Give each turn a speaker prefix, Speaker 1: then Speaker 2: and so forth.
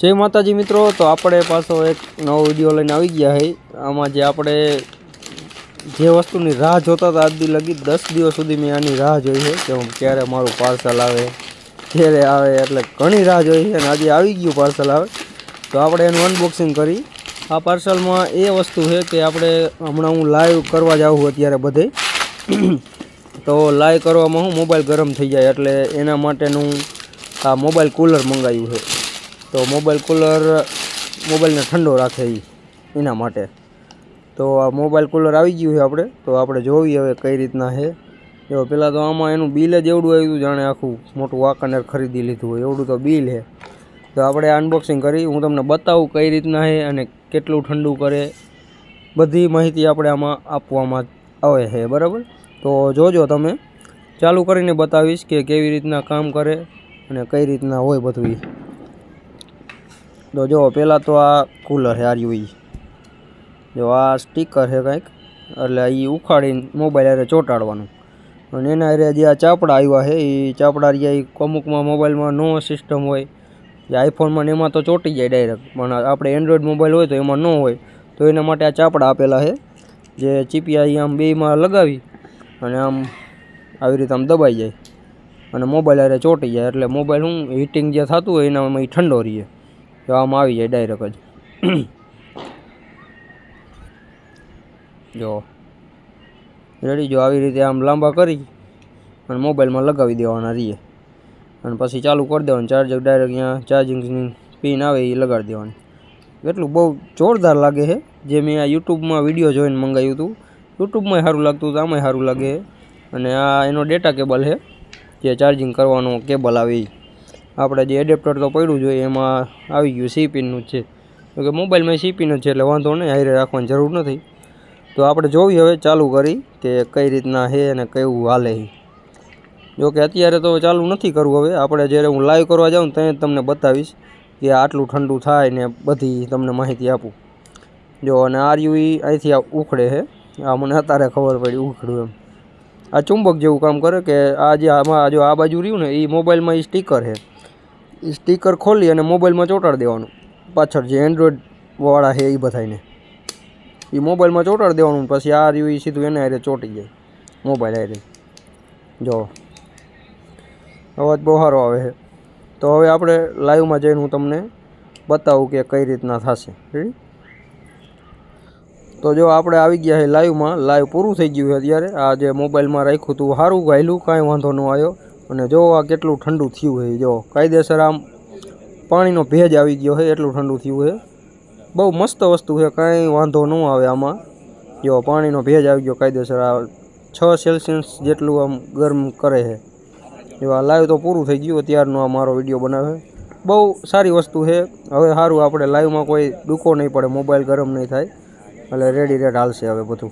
Speaker 1: જય માતાજી મિત્રો, તો આપણે પાછો એક નવો વીડિયો લઈને આવી ગયા છે આમાં જે આપણે જે વસ્તુની રાહ જોતા હતા, આજથી લગી દસ દિવસ સુધી મેં આની રાહ જોઈ છે કે ક્યારે મારું પાર્સલ આવે, ક્યારે આવે, એટલે ઘણી રાહ જોઈ છે અને આજે આવી ગયું પાર્સલ આવે. તો આપણે એનું અનબોક્સિંગ કરી. આ પાર્સલમાં એ વસ્તુ છે કે આપણે હમણાં હું લાઈવ કરવા જાઉં અત્યારે બધે. તો લાઈવ કરવામાં હું મોબાઈલ ગરમ થઈ જાય, એટલે એના માટેનું આ મોબાઈલ કુલર મંગાવ્યું છે તો મોબાઈલ કુલર મોબાઈલને ઠંડો રાખે એ એના માટે. તો આ મોબાઈલ કુલર આવી ગયું છે આપણે, તો આપણે જોઈએ હવે કઈ રીતના છે. જો પહેલાં તો આમાં એનું બિલ જ એવડું આવ્યું હતું, જાણે આખું મોટું વાંકાનેર ખરીદી લીધું હોય, એવડું તો બિલ છે. તો આપણે અનબોક્સિંગ કરી, હું તમને બતાવું કઈ રીતના છે અને કેટલું ઠંડુ કરે. બધી માહિતી આપણે આમાં આપવામાં આવે છે, બરાબર? તો જોજો તમે. ચાલુ કરીને બતાવીશ કે કેવી રીતના કામ કરે અને કઈ રીતના હોય બધું. તો જો પહેલાં તો આ કુલર છે આર્યું ઈ. જો, આ સ્ટીકર છે કંઈક. એટલે એ ઉખાડીને મોબાઈલ હારે ચોંટાડવાનું. અને એના હારે જે આ ચાપડા આવ્યા છે એ ચાપડા એ અમુકમાં મોબાઈલમાં નો સિસ્ટમ હોય. જે આઈફોનમાં ને એમાં તો ચોંટી જાય ડાયરેક્ટ પણ આપણે એન્ડ્રોઈડ મોબાઈલ હોય તો એમાં ન હોય. તો એના માટે આ ચાપડા આપેલા છે, જે ચીપિયા આમ બેમાં લગાવી અને આમ આવી રીતે આમ દબાઈ જાય. અને મોબાઈલ હારે ચોંટી જાય. એટલે મોબાઈલ શું હીટિંગ જે થતું હોય એનામાં એ ઠંડો રહીએ આમ આવી જાય ડાયરેક્ટ જ. જો. રેડી જો આવી રીતે આમ લાંબા કરી અને મોબાઈલમાં લગાવી દેવાના રહીએ. અને પછી ચાલુ કરી દેવાનું. ચાર્જર ડાયરેક્ટ અહીંયા ચાર્જિંગની પિન આવે એ લગાડી દેવાની. એટલું બહુ જોરદાર લાગે છે. જે મેં આ યુટ્યુબમાં વીડિયો જોઈને મંગાવ્યું હતું. યુટ્યુબમાં સારું લાગતું હતું, આમાંય સારું લાગે અને આ એનો ડેટા કેબલ છે, જે ચાર્જિંગ કરવાનો કેબલ આવે એ આપણે જે એડેપ્ટર તો પડ્યું જોઈએ એમાં આવી ગયું સી પિનનું જ છે. કે મોબાઈલમાં સી જ છે એટલે વાંધો નહીં, હારે રાખવાની જરૂર નથી. તો આપણે જોવી હવે ચાલુ કરી કે કઈ રીતના છે અને કેવું હાલે જો કે અત્યારે તો ચાલુ નથી કરવું હવે. આપણે જ્યારે હું લાઈવ કરવા જાઉં ત્યાં તમને બતાવીશ કે આટલું ઠંડુ થાય ને બધી તમને માહિતી આપું. જો અને આરયુઈ ઈ અહીંથી આ ઉખડે છે. આ મને અત્યારે ખબર પડી ઉખડું એમ. આ ચુંબક જેવું કામ કરે કે આ જે આમાં જો આ બાજુ રહ્યું ને એ મોબાઈલમાં એ સ્ટીકર છે. એ સ્ટીકર ખોલી અને મોબાઈલમાં ચોંટાડી દેવાનું. પાછળ જે એન્ડ્રોઈડવાળા છે એ બધાને એ મોબાઈલમાં ચોંટાડી દેવાનું પછી આ રહ્યું એ સીધું એને હારે ચોંટી જાય. મોબાઈલ હારે. જો. અવાજ બહુ સારો આવે છે. તો હવે આપણે લાઈવમાં જઈને હું તમને બતાવું કે કઈ રીતના થશે. તો જો આપણે આવી ગયા છે લાઈવમાં. લાઈવ પૂરું થઈ ગયું છે અત્યારે. આ જે મોબાઈલમાં રાખ્યું હતું સારું ગાયલું, કાંઈ વાંધો ન આવ્યો. અને જો આ કેટલું ઠંડુ થયું છે જો કાયદેસર આમ પાણીનો ભેજ આવી ગયો છે એટલું ઠંડુ થયું છે બહુ મસ્ત વસ્તુ છે, કાંઈ વાંધો ન આવે આમાં. જો પાણીનો ભેજ આવી ગયો કાયદેસર, આ છ સેલ્સિયસ જેટલું આમ ગરમ કરે છે. જો આ લાઈવ તો પૂરું થઈ ગયું, અત્યારનો આ મારો વીડિયો બનાવે. બહુ સારી વસ્તુ છે. હવે સારું આપણે લાઈવમાં કોઈ દુખો નહીં પડે મોબાઈલ ગરમ નહીં થાય. એટલે રેડી રેડ હાલશે હવે બધું.